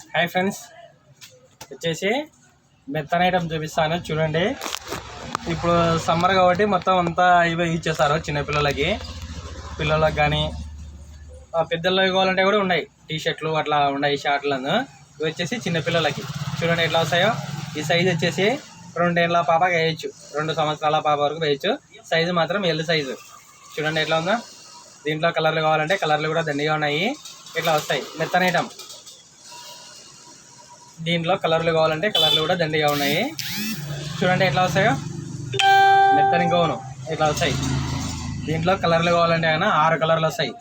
Hi friends. వచ్చేసి మెత్తన item చూపిస్తాను చూడండి. ఇప్పుడు సమ్మర్ కాబట్టి మొత్తం అంతా ఇవే ఇచ్చేస్తారు చిన్నపిల్లలకి పిల్లలకు. కానీ పెద్దలకి కావాలంటే కూడా ఉన్నాయి. టీ షర్ట్లు అట్లా ఉన్నాయి షార్ట్లను. ఇవి వచ్చేసి చిన్నపిల్లలకి చూడండి ఎట్లా వస్తాయో. ఈ సైజ్ వచ్చేసి రెండేళ్ళ పాపకి వేయచ్చు. రెండు సంవత్సరాల పాప వరకు వేయచ్చు. సైజు మాత్రం ఎల్ సైజు. చూడండి ఎట్లా ఉందో. దీంట్లో కలర్లు కావాలంటే కలర్లు కూడా దండిగా ఉన్నాయి. ఇట్లా వస్తాయి? మెత్తన ఐటమ్ దీంట్లో కలర్లు కావాలంటే కలర్లు కూడా దండిగా ఉన్నాయి. చూడండి ఎట్లా వస్తాయో. మెత్తని గౌను ఇట్లా వస్తాయి? దీంట్లో కలర్లు కావాలంటే కన్నా ఆరు కలర్లు వస్తాయి.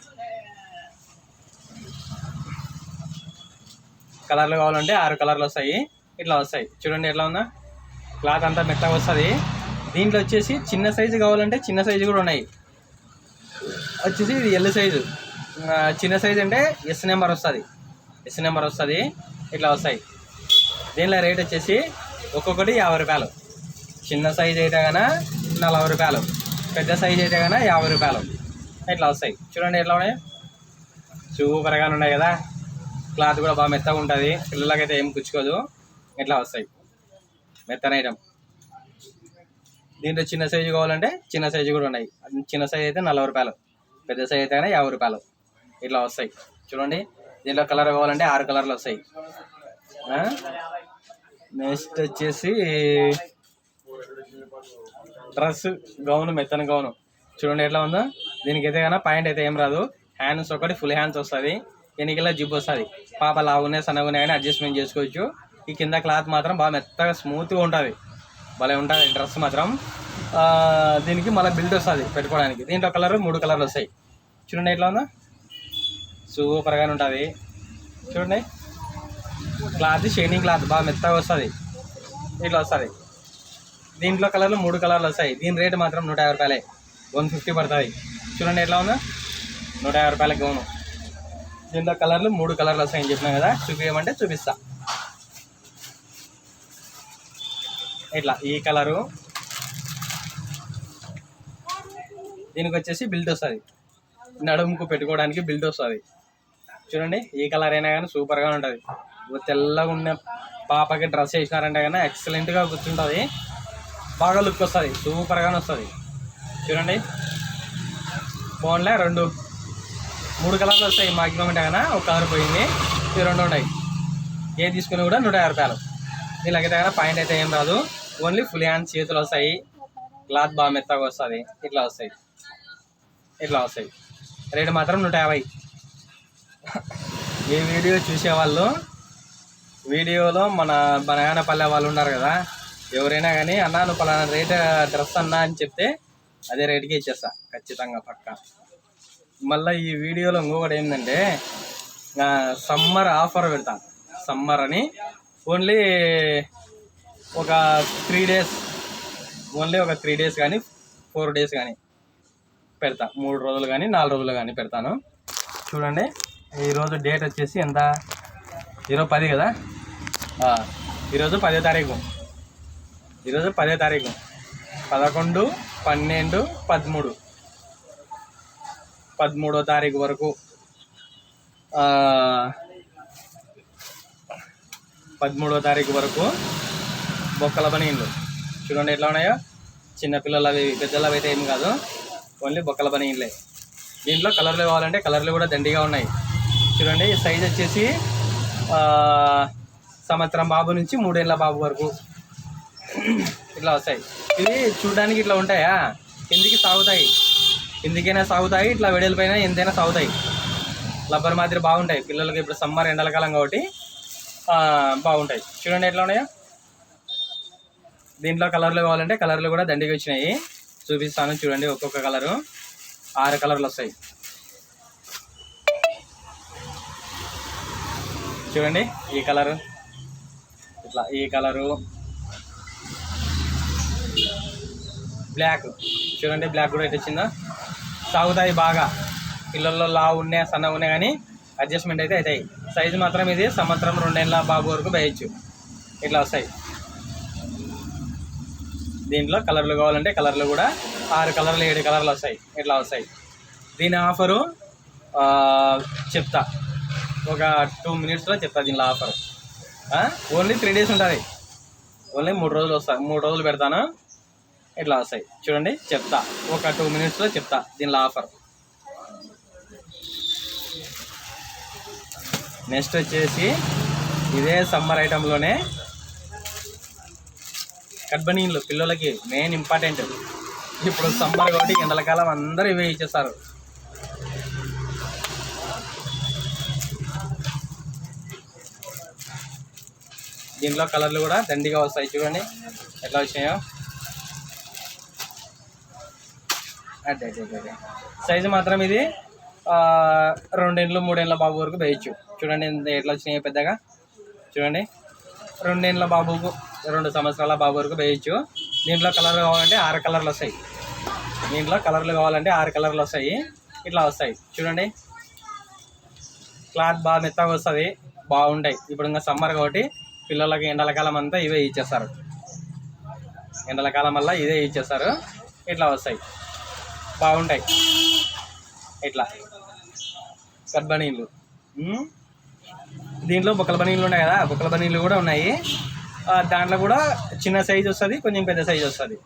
కలర్లు కావాలంటే ఆరు కలర్లు వస్తాయి. ఇట్లా వస్తాయి. చూడండి ఎట్లా ఉందా? క్లాత్ అంతా మెత్తగా వస్తుంది. దీంట్లో వచ్చేసి చిన్న సైజు కావాలంటే చిన్న సైజు కూడా ఉన్నాయి. వచ్చేసి ఇది ఎల్ సైజు. చిన్న సైజు అంటే ఎస్ నెంబర్ వస్తుంది. ఎస్ నెంబర్ వస్తుంది. ఇట్లా వస్తాయి. దీనిలో రేట్ వచ్చేసి ఒక్కొక్కటి యాభై రూపాయలు. చిన్న సైజ్ అయితే కన్నా నలభై రూపాయలు పెద్ద సైజ్ అయితే కన్నా యాభై రూపాయలు. ఇట్లా వస్తాయి. చూడండి ఎట్లా ఉన్నాయి? సూపర్గా ఉన్నాయి కదా. క్లాత్ కూడా బాగా మెత్తగా ఉంటుంది. పిల్లలకైతే ఏం కుచ్చుకోదు. ఇట్లా వస్తాయి. మెత్తన ఐటమ్ దీంట్లో చిన్న సైజు కావాలంటే చిన్న సైజు కూడా ఉన్నాయి. చిన్న సైజ్ అయితే నలభై రూపాయలు పెద్ద సైజ్ అయితే కానీ యాభై రూపాయలు. ఇట్లా వస్తాయి. చూడండి. దీంట్లో కలర్ కావాలంటే ఆరు కలర్లు వస్తాయి. నెక్స్ట్ వచ్చేసి డ్రెస్ గౌను మెత్తన గౌను. చూడండి ఎట్లా ఉందో. దీనికైతే కన్నా పాయింట్ అయితే ఏం రాదు. హ్యాండ్స్ ఒకటి ఫుల్ హ్యాండ్స్ వస్తుంది. ఎన్నికల జిప్ వస్తుంది. పాప లావునే సన్నగునే కానీ అడ్జస్ట్మెంట్ చేసుకోవచ్చు. ఈ కింద క్లాత్ మాత్రం బాగా మెత్తగా స్మూత్గా ఉంటుంది. భలే ఉంటుంది డ్రెస్ మాత్రం. దీనికి మళ్ళీ బిల్డ్ వస్తుంది పెట్టుకోవడానికి. దీంట్లో కలర్ మూడు కలర్లు వస్తాయి. చూడండి ఎట్లా ఉందా. సూపర్గానే ఉంటుంది. చూడండి. క్లాత్ షైనింగ్ క్లాత్ బాగా మెత్తగా వస్తుంది. ఇట్లా వస్తుంది. దీంట్లో కలర్లు మూడు కలర్లు వస్తాయి. దీని రేటు మాత్రం నూట యాభై రూపాయలే. వన్ ఫిఫ్టీ పడుతుంది. చూడండి ఎట్లా ఉందో. నూట యాభై రూపాయలకి గౌను. దీంట్లో కలర్లు మూడు కలర్లు వస్తాయని చెప్పినా కదా చూపించమంటే చూపిస్తా. ఇట్లా ఈ కలరు. దీనికి వచ్చేసి బిల్ట్ వస్తుంది. నడుముకు పెట్టుకోవడానికి బిల్ట్ వస్తుంది. చూడండి ఈ కలర్ అయినా కానీ సూపర్గా ఉంటుంది. తెల్లగా ఉన్న పాపకి డ్రెస్ వేసినారంటే కానీ ఎక్సలెంట్గా కూర్చుంటుంది బాగా లుక్ వస్తుంది. సూపర్గానే వస్తుంది. చూడండి. ఫోన్లే రెండు మూడు కలర్లు వస్తాయి మాక్సిమం అంటే కన్నా. ఒక కలర్ పోయింది. ఇవి రెండు ఉన్నాయి. ఏ తీసుకుని కూడా నూట యాభై రూపాయలు. వీళ్ళకైతే కన్నా పాయింట్ అయితే ఏం రాదు. ఓన్లీ ఫుల్ హ్యాండ్ చేతులు వస్తాయి. క్లాత్ బాగా మెత్తగా వస్తుంది. ఇట్లా వస్తాయి. ఇట్లా వస్తాయి. రేటు మాత్రం నూట యాభై. ఈ వీడియో చూసేవాళ్ళు వీడియోలో మన బనగానపల్లె వాళ్ళు ఉన్నారు కదా. ఎవరైనా కానీ అన్నా నువ్వు పలానా రేట్ డ్రెస్ అన్నా అని చెప్తే అదే రేటుకి ఇచ్చేస్తా ఖచ్చితంగా పక్క. మళ్ళీ ఈ వీడియోలో ఇంకొకటి ఏంటంటే సమ్మర్ ఆఫర్ పెడతా. సమ్మర్ అని. ఓన్లీ ఒక త్రీ డేస్ ఓన్లీ ఒక త్రీ డేస్ కానీ ఫోర్ డేస్ కానీ పెడతా. మూడు రోజులు కానీ నాలుగు రోజులు కానీ పెడతాను. చూడండి ఈరోజు డేట్ వచ్చేసి ఎంత? ఈరోజు పది కదా? ఈరోజు పదో తారీఖు. ఈరోజు పదో తారీఖు. పదకొండు పన్నెండు పదమూడు. పదమూడో తారీఖు వరకు పదమూడో తారీఖు వరకు బొక్కల బనీన్లు చూడండి ఎట్లా ఉన్నాయో. చిన్నపిల్లలు అవి పెద్దలు అయితే ఏం కాదు. ఓన్లీ బొక్కల బనీన్లే దీంట్లో కలర్లు కావాలంటే కలర్లు కూడా దండిగా ఉన్నాయి. చూడండి సైజ్ వచ్చేసి సంవత్సరం బాబు నుంచి మూడేళ్ళ బాబు వరకు. ఇట్లా వస్తాయి. ఇవి చూడడానికి ఇట్లా ఉంటాయా? కిందికి సాగుతాయి. కిందికైనా సాగుతాయి ఇట్లా వెడల్పైన ఎంతైనా సాగుతాయి. రబ్బర్ మాదిరి బాగుంటాయి. పిల్లలకి ఇప్పుడు సమ్మర్ ఎండలకాలం కాబట్టి బాగుంటాయి. చూడండి ఎట్లా ఉన్నాయో. దీంట్లో కలర్లు కావాలంటే కలర్లు కూడా దండిగా వచ్చినాయి. చూపిస్తాను చూడండి ఒక్కొక్క కలరు. ఆరు కలర్లు వస్తాయి. చూడండి ఈ కలరు. అట్లా ఈ కలరు. బ్లాక్. చూడండి బ్లాక్ కూడా అయితే చిన్న సాగుతాయి బాగా. పిల్లల్లో లావు ఉన్నాయి సన్నగా ఉన్నాయి కానీ అడ్జస్ట్మెంట్ అయితే అవుతాయి. సైజు మాత్రం ఇది సంవత్సరం రెండేళ్ళ బాబు వరకు వేయచ్చు. ఇట్లా వస్తాయి. దీంట్లో కలర్లు కావాలంటే కలర్లు కూడా ఆరు కలర్లు ఏడు కలర్లు వస్తాయి. ఇట్లా వస్తాయి. దీని ఆఫరు చెప్తా. ఒక టూ మినిట్స్లో చెప్తా దీనిలో ఆఫర్. ఓన్లీ త్రీ డేస్ ఉంటుంది. ఓన్లీ మూడు రోజులు వస్తాయి మూడు రోజులు పెడతాను? ఇట్లా వస్తాయి. చూడండి చెప్తా. ఒక టూ మినిట్స్లో చెప్తా. దీనిలో ఆఫర్ నెక్స్ట్ వచ్చేసి ఇదే సమ్మర్ ఐటెంలోనే కడ్బనీన్లు పిల్లలకి మెయిన్ ఇంపార్టెంట్ ఇప్పుడు సమ్మర్ కాబట్టి ఎండలకాలం అందరూ ఇవే ఇచ్చేస్తారు. దీంట్లో కలర్లు కూడా దండిగా వస్తాయి చూడండి. ఎట్లా వచ్చినాయో అదే అదే అదే, సైజు మాత్రం ఇది రెండేళ్ళు మూడేళ్ళ బాబు వరకు వేయచ్చు. చూడండి ఎట్లా వచ్చినాయి పెద్దగా. చూడండి. రెండేళ్ళ బాబుకు రెండు సంవత్సరాల బాబు వరకు వేయచ్చు. దీంట్లో కలర్ కావాలంటే ఆరు కలర్లు వస్తాయి. దీంట్లో కలర్లు కావాలంటే ఆరు కలర్లు వస్తాయి. ఇట్లా వస్తాయి. చూడండి. క్లాత్ బాగా మెత్తగా వస్తుంది. బాగుంటాయి. ఇప్పుడు ఇంకా సమ్మర్ కాబట్టి పిల్లలకి ఎండలకాలం అంతా ఇవే ఇచ్చేస్తారు. ఎండలకాలం వల్ల ఇదే ఇచ్చేస్తారు. ఇట్లా వస్తాయి. బాగుంటాయి. ఇట్లా. కర్బనీళ్ళు దీంట్లో బొక్కల బనీళ్ళు ఉన్నాయి కదా బొక్కల బనీళ్ళు కూడా ఉన్నాయి. దాంట్లో కూడా చిన్న సైజు వస్తుంది కొంచెం పెద్ద సైజు వస్తుంది.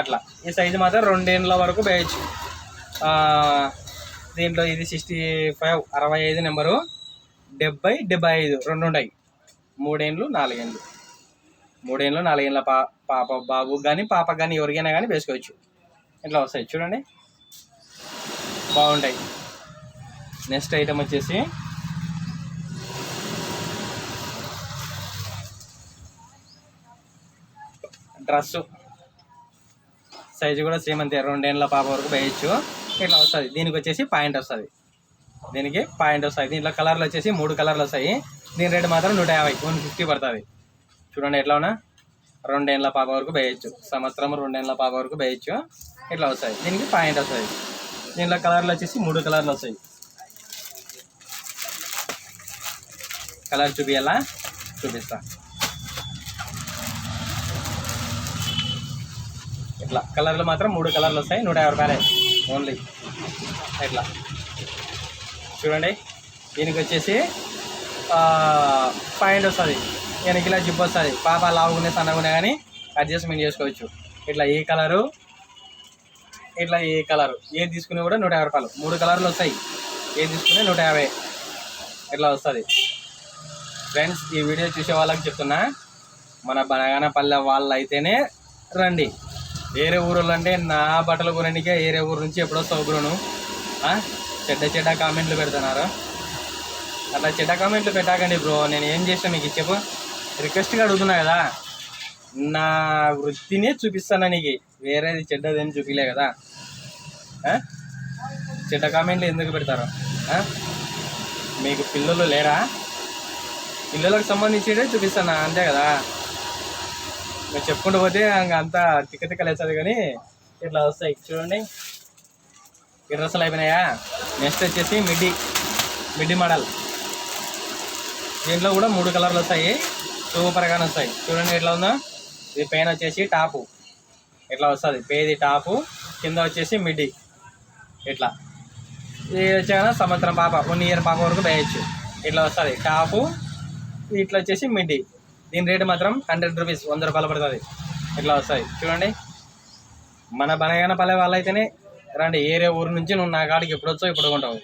అట్లా. ఈ సైజు మాత్రం రెండేళ్ళ వరకు వేయచ్చు. దీంట్లో ఇది సిక్స్టీ ఫైవ్ అరవై ఐదు నెంబరు. డెబ్బై డెబ్బై ఐదు. రెండు ఉంటాయి. మూడేండ్లు నాలుగేండ్లు. మూడేండ్లు నాలుగేండ్ల పా పాప బాబు కానీ పాప కానీ ఎవరికైనా కానీ వేసుకోవచ్చు. ఇట్లా వస్తాయి చూడండి. బాగుంటాయి. నెక్స్ట్ ఐటమ్ వచ్చేసి డ్రెస్సు. సైజు కూడా సేమ్ అంతే రెండేళ్ళ పాప వరకు వేయచ్చు. ఇట్లా వస్తుంది. దీనికి వచ్చేసి పాయింట్ వస్తుంది. దీనికి పాయింట్ వస్తాయి దీంట్లో కలర్లు వచ్చేసి మూడు కలర్లు వస్తాయి. దీని రేటు మాత్రం నూట యాభై. వన్ ఫిఫ్టీ పడుతుంది. చూడండి ఎట్లా ఉన్నా? రెండేళ్ళ పాప వరకు వేయచ్చు. సంవత్సరం రెండేళ్ళ పాప వరకు వేయచ్చు. ఇట్లా వస్తాయి. దీనికి పాయింట్ వస్తుంది దీనిలో కలర్లు వచ్చేసి మూడు కలర్లు వస్తాయి. కలర్ చూపియాలా? చూపిస్తా. ఇట్లా. కలర్లు మాత్రం మూడు కలర్లు వస్తాయి. నూట యాభై రూపాయలే. ఓన్లీ. ఇట్లా. చూడండి. దీనికి వచ్చేసి పాయింట్ వస్తుంది వెనకిలా జిప్ వస్తుంది. పాప లావుకునే సన్నగునే కానీ అడ్జస్ట్మెంట్ చేసుకోవచ్చు. ఇట్లా ఏ కలరు? ఇట్లా ఏ కలరు? ఏది తీసుకునే కూడా నూట యాభై రూపాయలు. మూడు కలర్లు వస్తాయి. ఏది తీసుకునే నూట యాభై. ఇట్లా వస్తుంది. ఫ్రెండ్స్ ఈ వీడియో చూసే వాళ్ళకి చెప్తున్నా మన బనగానపల్లె వాళ్ళు అయితేనే రండి. వేరే ఊరులో అంటే నా బట్టలు కొనడానికే వేరే ఊరు నుంచి ఎప్పుడో సౌకర్యను చెడ్డ చెడ్డ కామెంట్లు పెడుతున్నారు. అట్లా చెడ్డ కామెంట్లు పెట్టాకండి బ్రో నేను ఏం చేసిన మీకు చెప్పు? రిక్వెస్ట్గా అడుగుతున్నా కదా. నా వృత్తినే చూపిస్తాను నీకు. వేరేది చెడ్డది చూపిలే కదా. చెడ్డ కామెంట్లు ఎందుకు పెడతారు? మీకు పిల్లలు లేరా? పిల్లలకు సంబంధించినదే చూపిస్తాను? అంతే కదా. మీరు చెప్పుకుంటూ పోతే ఇంకా అంతా తిక్క తిక్క కానీ ఇట్లా వస్తాయి. చూడండి. ఈ అయిపోయినాయా? నెక్స్ట్ వచ్చేసి మిడ్డీ. Midi model. దీంట్లో కూడా మూడు కలర్లు వస్తాయి. సూపర్గానే వస్తాయి. చూడండి ఎట్లా ఉందో. ఇది పైన వచ్చేసి టాపు. ఇట్లా వస్తుంది? పేది టాపు కింద వచ్చేసి మిడ్డీ ఇట్లా ఇది వచ్చాక సంవత్సరం పాప. వన్ ఇయర్ పాప వరకు వేయచ్చు. ఇట్లా వస్తుంది? టాపు ఇట్లా వచ్చేసి మిడ్డీ దీని రేటు మాత్రం హండ్రెడ్ రూపీస్ వంద రూపాయలు పడుతుంది. ఇట్లా వస్తుంది? చూడండి. మన బనగాన పల్లె వాళ్ళైతేనే రండి ఏరే ఊరు నుంచి నువ్వు నా కాడికి ఎప్పుడు వచ్చావు ఇప్పుడు కొంటావు.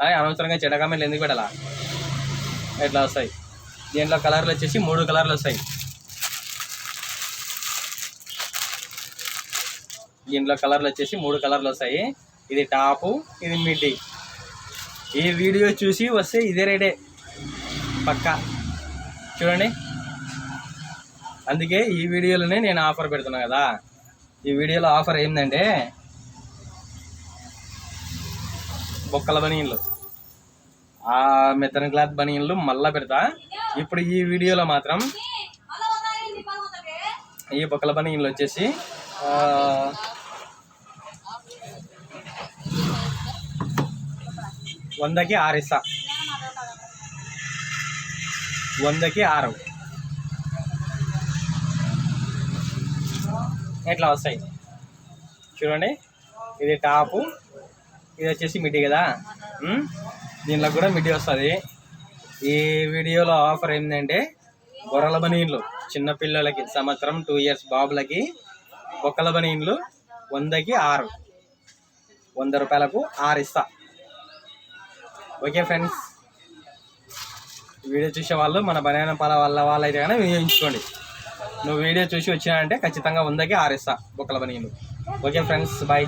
అదే అనవసరంగా చెడకామెలు ఎందుకు పెట్టాలా ఇట్లా వస్తాయి? దీంట్లో కలర్లు వచ్చేసి మూడు కలర్లు వస్తాయి. దీంట్లో కలర్లు వచ్చేసి మూడు కలర్లు వస్తాయి. ఇది టాపు ఇది మిడ్డీ. ఈ వీడియో చూసి వస్తే ఇదే రేటే. పక్కా. చూడండి. అందుకే ఈ వీడియోలోనే నేను ఆఫర్ పెడుతున్నా కదా. ఈ వీడియోలో ఆఫర్ ఏంటంటే బొక్కల బనీన్లు. ఆ మెత్తన క్లాత్ బనియన్లు మళ్ళా పెడతా. ఇప్పుడు ఈ వీడియోలో మాత్రం ఈ బొక్కల బనియన్లు వచ్చేసి వందకి ఆరు ఇస్తా వందకి ఆరు. ఎట్లా వస్తాయి? చూడండి. ఇది టాపు. ఇది వచ్చేసి మిడ్డీ కదా? దీనిలో కూడా మిడ్డీ వస్తుంది. ఈ వీడియోలో ఆఫర్ ఏంటంటే గొర్రెల బనీన్లు చిన్నపిల్లలకి సంవత్సరం టూ ఇయర్స్ బాబులకి బొక్కల బనీన్లు వందకి ఆరు. వంద రూపాయలకు ఆరు ఇస్తా. Okay friends? వీడియో చూసే వాళ్ళు మన బనానా పాల వాళ్ళ వాళ్ళైతే కానీ వినియోగించుకోండి నువ్వు వీడియో చూసి వచ్చినా అంటే ఖచ్చితంగా వందకి ఆరు ఇస్తా బొక్కల బనీన్లు ఓకే ఫ్రెండ్స్ బాయ్.